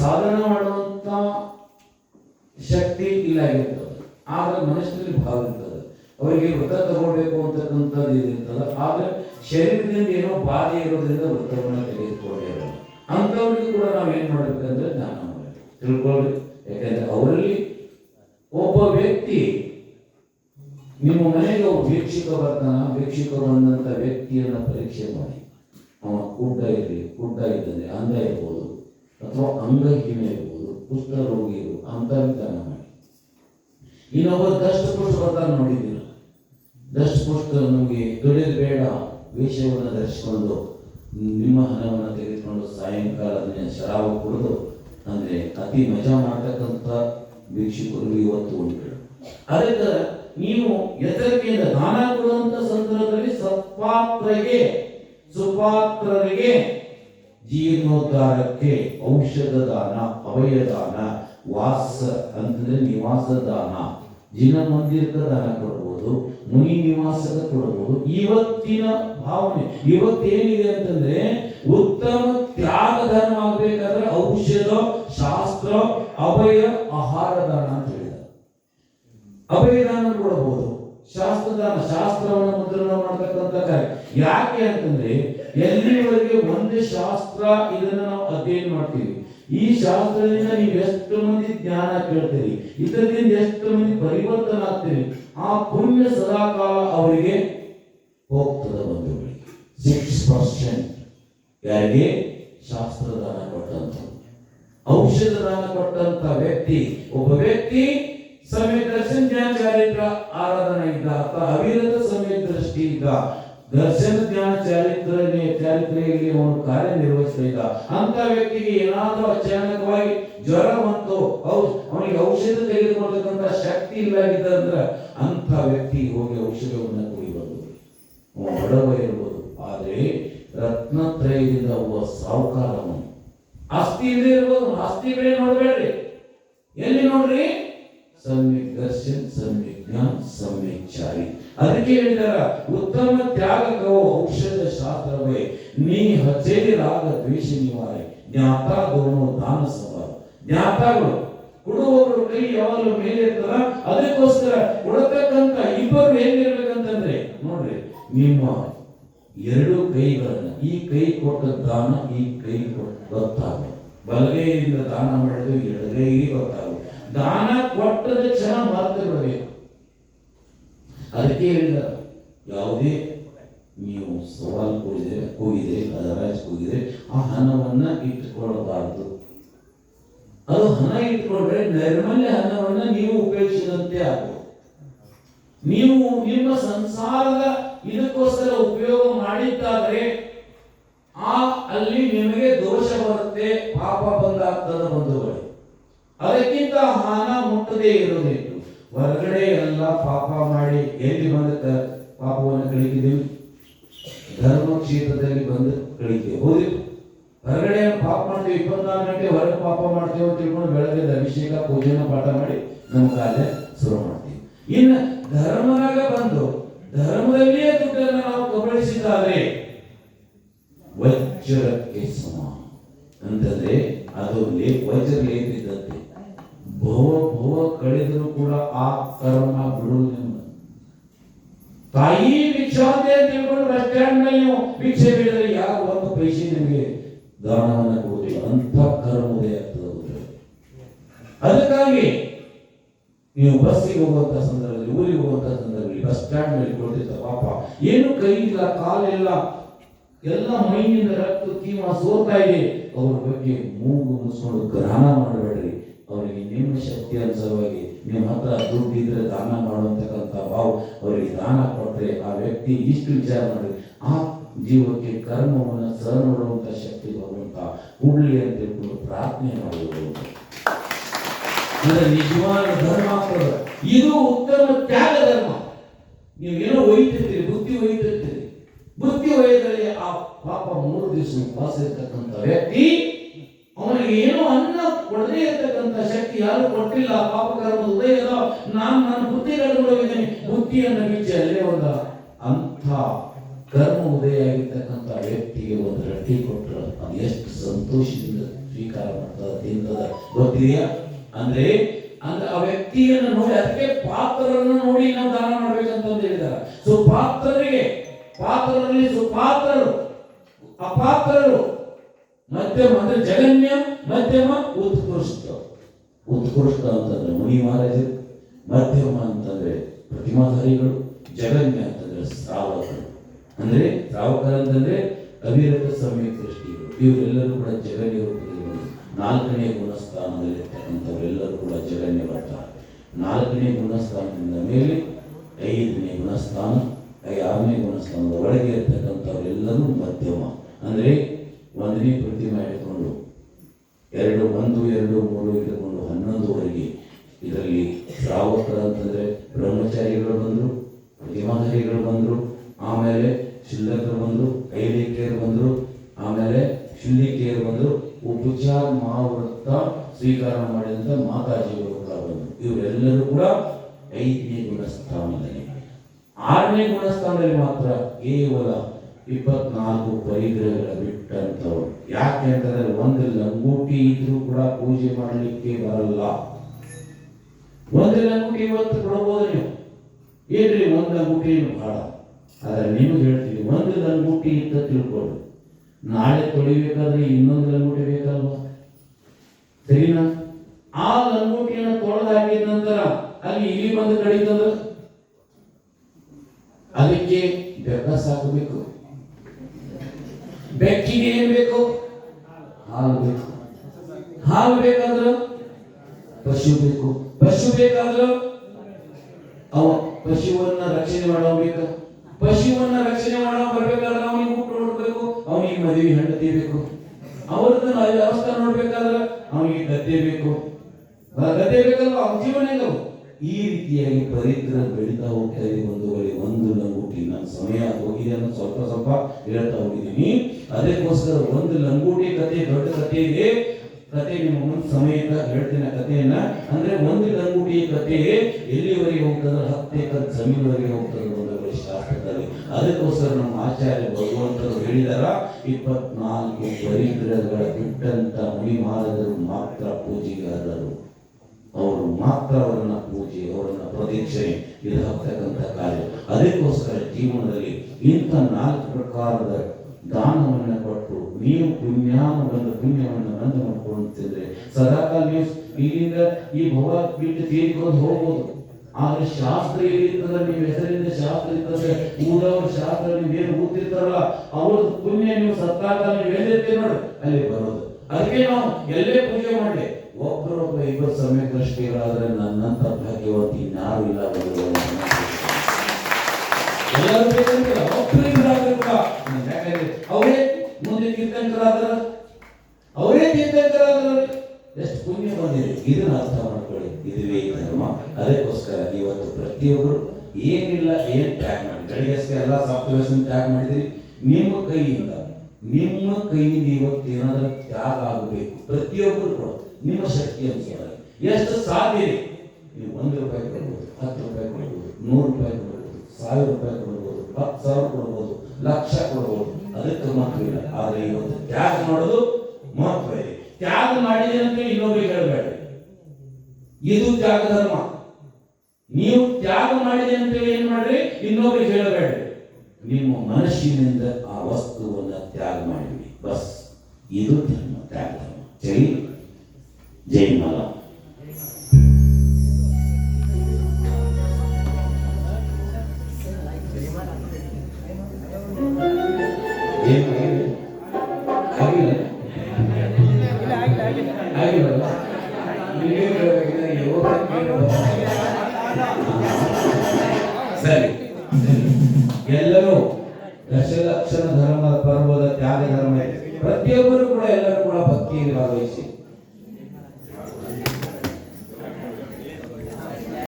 ಸಾಧನೆ ಮಾಡುವಂತ ಶಕ್ತಿ ಇಲ್ಲ ಆಗಿರ್ತದೆ ಆದ್ರೆ ಮನಸ್ಸಿನಲ್ಲಿ ಭಾವ ಇರ್ತದೆ. ಅವರಿಗೆ ವ್ರತ ತಗೊಳ್ಬೇಕು ಅಂತಕ್ಕಂಥದ್ದು ಇರ್ತದೆ ಆದ್ರೆ ಶರೀರದಿಂದ ಏನೋ ಬಾಧೆ ಇರೋದ್ರಿಂದ ವ್ರತವನ್ನು ತೆಗೆದುಕೊಳ್ಳಿ ಅಂಥವ್ರಿಗೆ ಕೂಡ ನಾವು ಏನ್ ಮಾಡ್ಬೇಕಂದ್ರೆ ಜ್ಞಾನ ಮಾಡಬೇಕು. ತಿಳ್ಕೊಳ್ಳಿ ಯಾಕಂದ್ರೆ ಅವರಲ್ಲಿ ಒಬ್ಬ ವ್ಯಕ್ತಿ ನಿಮ್ಮ ಮನೆಗೆ ಒಬ್ಬ ವೀಕ್ಷಕ ಬರ್ತಾನ, ವೀಕ್ಷಕ ಬಂದಂತ ವ್ಯಕ್ತಿಯನ್ನ ಪರೀಕ್ಷೆ ಮಾಡಿ. ಅವ ಕುಡ್ಡ ಇರಲಿ ಕುಡ್ಡ ಇದ್ದಂದ್ರೆ ಅಂದ್ರೆ ಇರ್ಬೋದು. ಅಥವಾ ಅಂಗಹೀನ ಇರ್ಬೋದು ಕುಷ್ಠರೋಗಿ ಇರ್ಬೋದು ಅಂತ ದಾನ ಮಾಡಿ. ಇನ್ನೊಬ್ಬ ದಷ್ಟ ಪುಷ್ಟ ಬರ್ತಾನೆ ನೋಡಿದ್ದೀರ ದಷ್ಟ ಪುಷ್ಟ ನಮಗೆ ದುಡಿದು ಬೇಡ. ವೇಷವನ್ನು ಧರಿಸಿಕೊಂಡು ನಿಮ್ಮ ಹಣವನ್ನು ತೆಗೆದುಕೊಂಡು ಸಾಯಂಕಾಲ ಅದನ್ನ ಶರಾಬ ಕುಡಿದು, ಅಂದ್ರೆ ಅತಿ ಮಜಾ ಮಾಡ್ತಕ್ಕಂಥ ವೀಕ್ಷಕರು ಇವತ್ತು ಉಂಟು. ಅದರಿಂದ ನೀವು ಎಚ್ಚರಿಕೆಯಿಂದ ದಾನ ಕೊಡುವಂತ ಸಂದರ್ಭದಲ್ಲಿ ಸತ್ಪಾತ್ರಗೆ ಸುಪಾತ್ರರಿಗೆ ಜೀರ್ಣೋದ್ಧಾರಕ್ಕೆ ಔಷಧ ದಾನ ಅವಯ ದಾನ ವಾಸ ಅಂತಂದ್ರೆ ನಿವಾಸ ದಾನ ಜಿನ ಮಂದಿರದ ದಾನ ಕೊಡ್ಬೋದು, ಮುನಿ ನಿವಾಸದ ಕೊಡಬಹುದು ಇವತ್ತಿನ ಭಾವನೆ, ಇವತ್ತೇನಿದೆ ಅಂತಂದ್ರೆ ಉತ್ತಮ ತ್ಯಾಗ ಧರ್ಮ ಆಗ್ಬೇಕಾದ್ರೆ ಔಷಧ, ಶಾಸ್ತ್ರ, ಅಭಯ, ಆಹಾರ ದಾನ ಅಂತ ಹೇಳಿದ್ದಾರೆ. ಅಭಯದಾನ ಕೊಡಬಹುದು ಶಾಸ್ತ್ರದಾನ ಶಾಸ್ತ್ರವನ್ನು ಮುದ್ರಣ ಮಾಡತಕ್ಕಂತ ಕಾರ್ಯ. ಯಾಕೆ ಅಂತಂದ್ರೆ ಎಲ್ಲಿವರೆಗೆ ಒಂದೇ ಶಾಸ್ತ್ರ ಇದನ್ನ ನಾವು ಅಧ್ಯಯನ ಮಾಡ್ತೀವಿ? ಈ ಶಾಸ್ತ್ರದಿಂದ ನೀವು ಎಷ್ಟು ಮಂದಿ ಜ್ಞಾನ ಕೇಳ್ತೀರಿ? ಇದರಿಂದ ಎಷ್ಟು ಮಂದಿ ಪರಿವರ್ತನೆ ಆಗ್ತೀರಿ? ಆ ಪುಣ್ಯ ಸದಾಕಾಲ ಅವರಿಗೆ ಹೋಗ್ತದೆ ಬಂಧುಗಳಿಗೆ ಸಿಕ್ಸ್ ಪರ್ಸೆಂಟ್ ಯಾರಿಗೆ? ಶಾಸ್ತ್ರದಾನ ಕೊಟ್ಟಂತ ಔಷಧ ದಾನ ಕೊಟ್ಟಂತ ವ್ಯಕ್ತಿ, ಒಬ್ಬ ವ್ಯಕ್ತಿ ಸಮಯ ದರ್ಶನ ಜ್ಞಾನ ಆರಾಧನೆ ಇದ್ದ ಅಥವಾ ಅವಿರತ ಸಮಯ ದೃಷ್ಟಿ ಇದ್ದ ದರ್ಶನ ಜ್ಞಾನ ಚಾರಿತ್ರ ಚಾರಿತ್ರೆಯಲ್ಲಿ ಅವನು ಕಾರ್ಯನಿರ್ವಹಿಸ್ತಾ ಇದ್ದ ಅಂತ ವ್ಯಕ್ತಿಗೆ ಏನಾದರೂ ಅಚಾನಕವಾಗಿ ಜ್ವರ ಬಂತು ಅವನಿಗೆ ಔಷಧ ತೆಗೆದುಕೊಳ್ತಕ್ಕಂತ ಶಕ್ತಿ ಇಲ್ಲ ಅಂದ್ರೆ ಅಂತ ವ್ಯಕ್ತಿ ಹೋಗಿ ಔಷಧವನ್ನು ಕುಡಿಬಹುದು ಬಡವ ಇರ್ಬೋದು. ಆದರೆ ರತ್ನತ್ರಯದಿಂದ ಒಬ್ಬ ಸಾವುಕಾರ ಅವನು. ಆಸ್ತಿ ಇಲ್ಲದೆ ಇರ್ಬೋದು, ಆಸ್ತಿ ಬೇರೆ ನೋಡಬೇಡ್ರಿ. ಎಲ್ಲಿ ನೋಡ್ರಿ? ಸಮ್ಯಕ್ ದರ್ಶನ್ ಸಮ್ಯಕ್ ಅದಕ್ಕೆ ಹೇಳಿದಾರ, ಉತ್ತಮ ತ್ಯಾಗಕವು ಔಷಧ ಶಾಸ್ತ್ರವೇ, ನೀ ಹಚ್ಚೇರಿ ರಾಗ ದ್ವೇಷ ನಿವಾರೆ. ಜ್ಞಾತ ಗುರುನು ದಾನ ಸವಾರ ಜ್ಞಾತಗಳು. ಕೊಡುವವರು ಕೈ ಯಾವಾಗಲೂ ಮೇಲೆ ಇರ್ತದ? ಅದಕ್ಕೋಸ್ಕರ ಕೊಡತಕ್ಕಂತ ಇಬ್ಬರು ಹೇಗಿರ್ಬೇಕಂತಂದ್ರೆ, ನೋಡ್ರಿ, ನಿಮ್ಮ ಎರಡು ಕೈಗಳನ್ನ, ಈ ಕೈ ಕೊಟ್ಟ ದಾನ, ಈ ಕೈ ಕೊಟ್ಟ ಗೊತ್ತಾಗ ಬಲಗೈಯಿಂದ ದಾನ ಮಾಡಿದ್ದು ಎಡಗೈಗೆ ಗೊತ್ತಾಗ ದಾನ ಕೊಟ್ಟದ ಕ್ಷಣ ಮರೆತು ಬಿಡಬೇಕು ಅದಕ್ಕೆ ಹೇಳಿದ ಯಾವುದೇ ನೀವು ಸವಾಲು ಕೂಡಿದ್ರೆ, ಕೂಗಿದ್ರೆ ಅದರಾಜ್ ಕೂಗಿದ್ರೆ, ಆ ಹಣವನ್ನು ಇಟ್ಟುಕೊಳ್ಳಬಾರದು. ಅದು ಹಣ ಇಟ್ಕೊಂಡ್ರೆ ನೈರ್ಮಲ್ಯ ಹಣವನ್ನು ನೀವು ಉಪಯೋಗಿಸಿದಂತೆ ಆಗುವುದು ನೀವು ನಿಮ್ಮ ಸಂಸಾರದ ಇದಕ್ಕೋಸ್ಕರ ಉಪಯೋಗ ಮಾಡಿದ್ದಾದ್ರೆ, ಆ ಅಲ್ಲಿ ನಿಮಗೆ ದೋಷ ಬರುತ್ತೆ, ಪಾಪ ಬಂದಾಗ್ತದ ಬಂಧುಗಳೇ. ಅದಕ್ಕಿಂತ ಹಣ ಮುಟ್ಟದೇ ಇರೋದಿತ್ತು ಹೊರಗಡೆ ಎಲ್ಲ ಪಾಪ ಮಾಡಿ ಎಲ್ಲಿ ಬಂದ ಪಾಪವನ್ನು ಕಳಿತಿದ್ದೀವಿ ಧರ್ಮ ಕ್ಷೇತ್ರದಲ್ಲಿ ಬಂದು ಕಳಿತೀವಿ. ಹೌದು. ಹೊರಗಡೆ ಪಾಪ ಮಾಡ್ತೀವಿ? ಇಪ್ಪತ್ನಾಲ್ಕು ಗಂಟೆ ಹೊರಗೆ ಪಾಪ ಮಾಡ್ತೀವಿ ಅಂತ ತಿಳ್ಕೊಂಡು ಬೆಳಗ್ಗೆ ಅಭಿಷೇಕ, ಪೂಜೆನ ಪಾಠ ಮಾಡಿ ನಮ್ಮ ಕಾರ್ಯ ಶುರು ಮಾಡ್ತೀವಿ. ಇನ್ನು ಧರ್ಮದಾಗ ಬಂದು ಧರ್ಮದಲ್ಲಿಯೇ ದುಡ್ಡನ್ನು ನಾವು ಕಬಳಿಸಿದ್ದಾರೆ ವಜ್ರಕ್ಕೆ ಸಮ. ಅಂತಂದ್ರೆ ಅದು ವಜ್ರ ಲೇಪಿದಂತೆ ಭವ ಭವ ಕಳೆದರೂ ಕೂಡ ಆ ಕರ್ಮ ಬಿಡುವುದಿಲ್ಲ ತಾಯಿ ಭಿಕ್ಷಾಂತೆ ತಿಳ್ಕೊಂಡು ಬಸ್ ಸ್ಟ್ಯಾಂಡ್ನಲ್ಲಿ ಭಿಕ್ಷೆ ಬೀಳಿದ್ರೆ ಯಾರು ಒಂದು ಪೈಸೆ ನಿಮಗೆ ದಾನವನ್ನು ಕೊಡುವುದಿಲ್ಲ. ಅಂತ ಕರ್ಮದೇ ಆಗ್ತದೆ. ಅದಕ್ಕಾಗಿ ನೀವು ಬಸ್ಸಿಗೆ ಹೋಗುವಂತ ಸಂದರ್ಭದಲ್ಲಿ, ಊರಿಗೆ ಹೋಗುವಂತ ಸಂದರ್ಭದಲ್ಲಿ, ಬಸ್ ಸ್ಟ್ಯಾಂಡ್ನಲ್ಲಿ ಕೊಡ್ತಿದ್ದ ಪಾಪ, ಏನು ಕೈ ಇಲ್ಲ ಕಾಲಿಲ್ಲ ಎಲ್ಲ ಮೈನಿಂದ ರಕ್ತ ಕೀಮ ಸೋರ್ತಾ ಇದೆ. ಅವ್ರ ಬಗ್ಗೆ ಮೂಗು ಮುಚ್ಕೊಂಡು ಗ್ರಹಣ ಮಾಡಬೇಡ್ರಿ. ಅವರಿಗೆ ನಿಮ್ಮ ಶಕ್ತಿ ಅನುಸಾರವಾಗಿ ನಿಮ್ಮ ಹತ್ರ ದುಡ್ಡು ಇದ್ರೆ ದಾನ ಮಾಡುವಂತಕ್ಕಂಥ ಭಾವ ಅವರಿಗೆ ದಾನ ಕೊಟ್ಟರೆ ಆ ವ್ಯಕ್ತಿ ಇಷ್ಟು ವಿಚಾರ ಮಾಡಿ ಆ ಜೀವಕ್ಕೆ ಕರ್ಮವನ್ನು ಸಹ ನೋಡುವಂತ ಶಕ್ತಿ ಬರುವಂತ ಕೂಡಲಿ ಅಂತ ತಿಳ್ಕೊಂಡು ಪ್ರಾರ್ಥನೆ ಮಾಡುವುದು. ಅಂದ್ರೆ ನಿಜವಾದ ಧರ್ಮ. ಇದು ಉತ್ತಮ ತ್ಯಾಗ ಧರ್ಮ. ನೀವು ಏನೋ ಒಯ್ತಿರ್ತೀರಿ ಬುದ್ಧಿ ಒಯ್ತಿರ್ತೀರಿ ಬುದ್ಧಿ ಒಯ್ಯದಲ್ಲಿ ಆ ಪಾಪ ಮೂರು ದಿವಸ ಉಪವಾಸ ಇರ್ತಕ್ಕಂಥ ವ್ಯಕ್ತಿ ಅವನಿಗೆ ಏನೋ ಕೊಡದೇ ಇರ್ತಕ್ಕಂಥ ಶಕ್ತಿ ಯಾರು ಕೊಟ್ಟಿಲ್ಲ ಪಾಪ ಕರ್ಮ ಉದಯದ ನಾನು ನನ್ನ ಬುದ್ಧಿ ಕಳ್ಕೊಂಡೋಗಿದ್ದೇನೆ ಬುದ್ಧಿಯನ್ನು ಮಿಚ್ಚಿ ಅಲ್ಲೇ ಒಂದ ಅಂಥ ಕರ್ಮ ಉದಯ ಆಗಿರ್ತಕ್ಕಂಥ ವ್ಯಕ್ತಿಗೆ ಒಂದು ರಟ್ಟಿ ಕೊಟ್ಟರು ಅದು ಎಷ್ಟು ಸಂತೋಷದಿಂದ ಸ್ವೀಕಾರ ಮಾಡ್ತದ, ತಿಂತದ, ಗೊತ್ತಿದೆಯಾ? ಅಂದ್ರೆ ಅಂದ್ರೆ ಆ ವ್ಯಕ್ತಿಯನ್ನು ನೋಡಿ, ಅದಕ್ಕೆ ಪಾತ್ರರನ್ನು ನೋಡಿ ನಾವು ದಾನ ಮಾಡ್ಬೇಕಂತ ಹೇಳಿದಾರೆ ಸೊ ಪಾತ್ರರಿಗೆ ಪಾತ್ರರಲ್ಲಿ ಸುಪಾತ್ರರು, ಅಪಾತ್ರರು ಮಧ್ಯಮ ಅಂದ್ರೆ ಜಗನ್ಯ, ಮಧ್ಯಮ ಉತ್ಕೃಷ್ಟ. ಉತ್ಕೃಷ್ಟ ಅಂತಂದ್ರೆ ಮುನಿ ಮಹಾರಾಜರು, ಮಧ್ಯಮ ಅಂತಂದ್ರೆ ಪ್ರತಿಮಾಧಾರಿಗಳು, ಜಗನ್ಯ ಅಂತಂದ್ರೆ ಶ್ರಾವಕರು. ಅಂದ್ರೆ ಶ್ರಾವಕರ ಅಂತಂದ್ರೆ ಅವಿರತ ಸಮಯ ದೃಷ್ಟಿಗಳು ಇವರೆಲ್ಲರೂ ಕೂಡ ಜಗನ್ಯ ರೂಪದಲ್ಲಿ ನಾಲ್ಕನೇ ಗುಣಸ್ಥಾನದಲ್ಲಿರ್ತಕ್ಕಂಥವರೆಲ್ಲರೂ ಕೂಡ ಜಗನ್ಯ ಬರ್ತಾರೆ. ನಾಲ್ಕನೇ ಗುಣಸ್ಥಾನದಿಂದ ಮೇಲೆ ಐದನೇ ಗುಣಸ್ಥಾನ, ಐ- ಆರನೇ ಗುಣಸ್ಥಾನದ ಒಳಗೆ ಇರ್ತಕ್ಕಂಥವರೆಲ್ಲರೂ ಮಧ್ಯಮ. ಅಂದ್ರೆ ಒಂದನೇ ಪ್ರತಿಮೆ ಇಟ್ಕೊಂಡು, ಎರಡು, ಒಂದು, ಎರಡು, ಮೂರು ಇಟ್ಟುಕೊಂಡು ಹನ್ನೊಂದುವರೆಗೆ ಇದರಲ್ಲಿ ಶ್ರಾವಕರು ಅಂತಂದರೆ ಬ್ರಹ್ಮಚಾರಿಗಳು ಬಂದರು, ಪ್ರತಿಮಾಧಾರಿಗಳು ಬಂದರು, ಆಮೇಲೆ ಶಿಲ್ಲಕರು ಬಂದರು ಕೈಲೇಕಿಯರು ಬಂದರು, ಆಮೇಲೆ ಶಿಲ್ಲಿಕೆಯರು ಬಂದರು, ಉಪಚಾರ ಮಹಾವೃತ್ತ ಸ್ವೀಕಾರ ಮಾಡಿದಂಥ ಮಾತಾಜಿಗಳು ಕೂಡ ಬಂದರು. ಇವರೆಲ್ಲರೂ ಕೂಡ ಐದನೇ ಗುಣಸ್ಥಾನದಲ್ಲಿ. ಆರನೇ ಗುಣಸ್ಥಾನದಲ್ಲಿ ಮಾತ್ರ ಕೇವಲ ಇಪ್ಪತ್ನಾಲ್ಕು ಪರಿಗ್ರಹಗಳ ಬಿಟ್ಟಂಥವ್ರು ಯಾಕೆ ಅಂತಂದ್ರೆ ಒಂದು ಲಂಗೂಟಿ ಇದ್ರೂ ಕೂಡ ಪೂಜೆ ಮಾಡಲಿಕ್ಕೆ ಬರಲ್ಲ. ಒಂದು ಲಂಗೂಟಿ ಇವತ್ತು ಕೊಡಬಹುದು ನೀವು. ಏನ್ರಿ ಒಂದು ಲಂಗೂಟಿ ಬಹಳ ಆದ್ರೆ ನಿಮ್ಗೆ ಹೇಳ್ತೀವಿ ಒಂದು ಲಂಗೂಟಿ ಅಂತ ತಿಳ್ಕೊಳ್ಳಿ. ನಾಳೆ ತೊಳಿಬೇಕಾದ್ರೆ ಇನ್ನೊಂದು ಲಂಗೂಟಿ ಬೇಕಲ್ವಾ? ಸರಿನಾ? ಆ ಲಂಗೋಟಿಯನ್ನು ತೊಳೆದಾಗಿದ್ದ ನಂತರ ಅಲ್ಲಿ ಇಲ್ಲಿ ಬಂದು ಕಡಿತಂದ್ರೆ ಅದಕ್ಕೆ ಬೆಕ್ಕ ಸಾಕಬೇಕು ಬೆಕ್ಕಿಗೆ ಏನ್ ಬೇಕು? ಹಾಲು ಬೇಕು. ಹಾಲು ಬೇಕಾದ್ರು ಪಶು ಬೇಕು. ಪಶು ಬೇಕಾದ್ರು ಅವ ಪಶುವನ್ನ ರಕ್ಷಣೆ ಮಾಡೋ ಬೇಕು. ಪಶುವನ್ನ ರಕ್ಷಣೆ ಮಾಡೋ ಬರ್ಬೇಕಾದ್ರೆ ಅವನಿಗೆ ಊಟ ನೋಡ್ಬೇಕು, ಅವನಿಗೆ ಮದುವೆ ಹೆಂಡತಿ ಬೇಕು. ಅವ್ರದ್ದು ವ್ಯವಸ್ಥೆ ನೋಡ್ಬೇಕಾದ್ರೆ ಅವನಿಗೆ ಗದ್ದೆ ಬೇಕು. ಗದ್ದೆ ಬೇಕಲ್ವ? ಅವ್ನ ಜೀವನ ಹೆಂಗವು ಈ ರೀತಿಯಾಗಿ ಪರಿತ್ರ ಬೆಳೀತಾ ಹೋಗ್ತಾ ಇದೆ ಒಂದು ವೇಳೆ ಒಂದು ಲಂಗೋಟಿ ನನ್ನ ಸಮಯ ಹೋಗಿದೆ ಅನ್ನೋ ಸ್ವಲ್ಪ ಸ್ವಲ್ಪ ಹೇಳ್ತಾ ಹೋಗಿದ್ದೀನಿ. ಅದಕ್ಕೋಸ್ಕರ ಒಂದು ಲಂಗೋಟಿ ಕತೆ, ದೊಡ್ಡ ಕತೆ ಇದೆ. ಕತೆ ನಿಮ್ಮ ಸಮಯದ ಸಮೇತ ಹೇಳ್ತೇನೆ ಕಥೆಯನ್ನ ಅಂದ್ರೆ ಒಂದು ಲಂಗೋಟಿ ಕತೆ ಎಲ್ಲಿವರೆಗೆ ಹೋಗ್ತದೆ? ಹತ್ತು ಎಕರೆ ಜಮೀನುವರೆಗೆ ಹೋಗ್ತದೆ ಒಂದು ವೇಳೆ ಶಾಸ್ತ್ರದಲ್ಲಿ. ಅದಕ್ಕೋಸ್ಕರ ನಮ್ಮ ಆಚಾರ್ಯ ಭಗವಂತರು ಹೇಳಿದಾರ, ಇಪ್ಪತ್ನಾಲ್ಕು ಪರಿಗ್ರಹಗಳ ಬಿಟ್ಟಂತ ಮುನಿ ಮಹಾರಾಜರು ಮಾತ್ರ ಪೂಜೆಗಾರರು. ಅವರು ಮಾತ್ರ ಅವರನ್ನ ಪೂಜೆ, ಅವರನ್ನ ಪ್ರದೀಕ್ಷಣೆ ಇದಾಗ್ತಕ್ಕಂಥ ಕಾರ್ಯ. ಅದಕ್ಕೋಸ್ಕರ ಜೀವನದಲ್ಲಿ ಇಂಥ ನಾಲ್ಕು ಪ್ರಕಾರದ ದಾನವನ್ನು ಕೊಟ್ಟು, ನೀವು ಪುಣ್ಯಾನ ಬಂದ ಪುಣ್ಯವನ್ನು ನಂದು ಮಾಡ್ಕೊಂತಿದ್ರೆ ಸದಾಕಾಲ ನೀವು ಇಲ್ಲಿಂದ ಈ ಬಿಟ್ಟು ತೀರ್ಕೊಂಡು ಹೋಗ್ಬೋದು. ಆದ್ರೆ ಶಾಸ್ತ್ರ ಏನಿರ್ತದ ನೀವು ಹೆಸರಿಂದ ಶಾಸ್ತ್ರ ಇರ್ತದೆ, ಊರವ್ರ ಶಾಸ್ತ್ರ ನೀವು ಏನು ಓದ್ತಿರ್ತಾರಲ್ಲ ಅವ್ರದ್ದು ಪುಣ್ಯ ನೀವು ಸತ್ತಾಕಾಲ ನೀವು ಎಲ್ಲಿರ್ತೀರಿ ನೋಡಿ. ಅಲ್ಲಿ ಬರೋದು. ಅದಕ್ಕೆ ನಾವು ಎಲ್ಲೇ ಪೂಜೆ ಮಾಡಲಿ. ಒಬ್ಬರೊಬ್ಬ ಇಬ್ಬರು ಸಮಯ ದೃಷ್ಟಿಗಳಾದ್ರೆ ನನ್ನಂತ ಭಾಗ್ಯವಂತಿ ಇನ್ಯಾರು ಇಲ್ಲ ಅವರೇ ಮುಂದೆ ತೀರ್ಥಂಕರಾದ್ರ ಅವರೇ ತೀರ್ಥಂಕರಾದ್ರ ಎಷ್ಟು ಪುಣ್ಯ ಬಂದಿದೆ. ಇದನ್ನ ಅರ್ಥ ಮಾಡ್ಕೊಳ್ಳಿ. ಇದುವೇ ಧರ್ಮ. ಅದಕ್ಕೋಸ್ಕರ ಇವತ್ತು ಪ್ರತಿಯೊಬ್ಬರು ಏನಿಲ್ಲ, ಏನ್ ಟ್ಯಾಗ್ ಮಾಡಿ ಬೆಳಿಗ್ಗೆ ಎಲ್ಲ ಸಾಫ್ಟ್ವೇರ್ಸ್ ಟ್ಯಾಗ್ ಮಾಡಿದ್ರಿ. ನಿಮ್ಮ ಕೈಯಿಂದ ನಿಮ್ಮ ಕೈಯಿಂದ ಇವತ್ತು ಏನಾದ್ರೂ ತ್ಯಾಗ ಆಗಬೇಕು. ಪ್ರತಿಯೊಬ್ಬರು ಕೂಡ. ನಿಮ್ಮ ಶಕ್ತಿ ಅನುಸಾರ ಎಷ್ಟು ಸಾಧ್ಯ ನೀವು ಒಂದು ರೂಪಾಯಿ ಕೊಡ್ಬೋದು, ಹತ್ತು ರೂಪಾಯಿ ಕೊಡ್ಬೋದು, ನೂರು ರೂಪಾಯಿ ಕೊಡ್ಬೋದು, ಸಾವಿರ ರೂಪಾಯಿ ಕೊಡ್ಬೋದು, ಹತ್ತು ಸಾವಿರ ಕೊಡ್ಬೋದು, ಲಕ್ಷ ಕೊಡ್ಬೋದು. ಅದಕ್ಕೆ ಮಹತ್ವ ಇಲ್ಲ. ಆದರೆ ಇವತ್ತು ತ್ಯಾಗ ಮಾಡೋದು ಮಹತ್ವ ಇದೆ. ತ್ಯಾಗ ಮಾಡಿದೆ ಅಂತ ಇನ್ನೊಬ್ರಿಗೆ ಹೇಳಬೇಡ. ಇದು ತ್ಯಾಗ ಧರ್ಮ. ನೀವು ತ್ಯಾಗ ಮಾಡಿದೆ ಅಂತೇಳಿ ಏನ್ ಮಾಡ್ರಿ? ಇನ್ನೊಬ್ರಿಗೆ ಹೇಳಬೇಡ್ರಿ ನಿಮ್ಮ ಮನಸ್ಸಿನಿಂದ ಆ ವಸ್ತುವನ್ನ ತ್ಯಾಗ ಮಾಡಿರಿ. ಬಸ್. ಇದು ಧರ್ಮ, ತ್ಯಾಗ ಧರ್ಮ. ಸರಿ ಜೈ ಸರಿ. ಎಲ್ಲರೂ ದಶಲಕ್ಷಣ ಧರ್ಮ ಪರ್ವದ ತ್ಯಾಗ ಧರ್ಮ ಪ್ರತಿಯೊಬ್ಬರು ಕೂಡ ಎಲ್ಲರೂ ಕೂಡ ಭಕ್ತಿಯಲ್ಲಿ ಭಾಗವಹಿಸಿ.